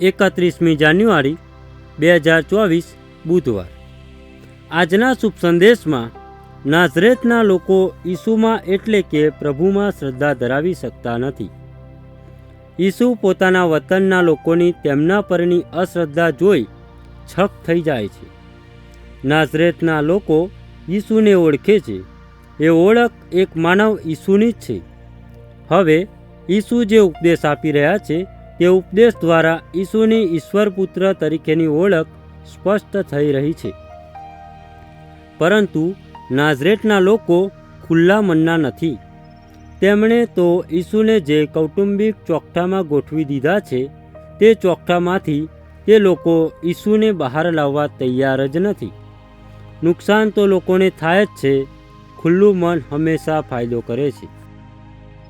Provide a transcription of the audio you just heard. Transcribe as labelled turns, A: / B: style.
A: એકત્રીસમી જાન્યુઆરી, બે હજાર ચોવીસ બુધવાર. આજના શુભ સંદેશમાં, નાઝરેતના લોકો ઈસુમાં એટલે કે પ્રભુમાં શ્રદ્ધા ધરાવી શકતા નથી. ઈસુ પોતાના વતનના લોકોની તેમના પરની અશ્રદ્ધા જોઈ છક થઈ જાય છે. નાઝરેતના લોકો ઈસુને ઓળખે છે. એ ઓળખ એક માનવ ઈસુની જ છે. હવે ઈસુ જે ઉપદેશ આપી રહ્યા છે તે ઉપદેશ દ્વારા ઈસુની ઈશ્વરપુત્ર તરીકેની ઓળખ સ્પષ્ટ થઈ રહી છે. પરંતુ નાઝરેટના લોકો ખુલ્લા મનના નથી. તેમણે તો ઈસુને જે કૌટુંબિક ચોકઠામાં ગોઠવી દીધા છે, તે ચોકઠામાંથી તે લોકો ઈસુને બહાર લાવવા તૈયાર જ નથી. નુકસાન તો લોકોને થાય જ છે, ખુલ્લું મન હંમેશા ફાયદો કરે છે.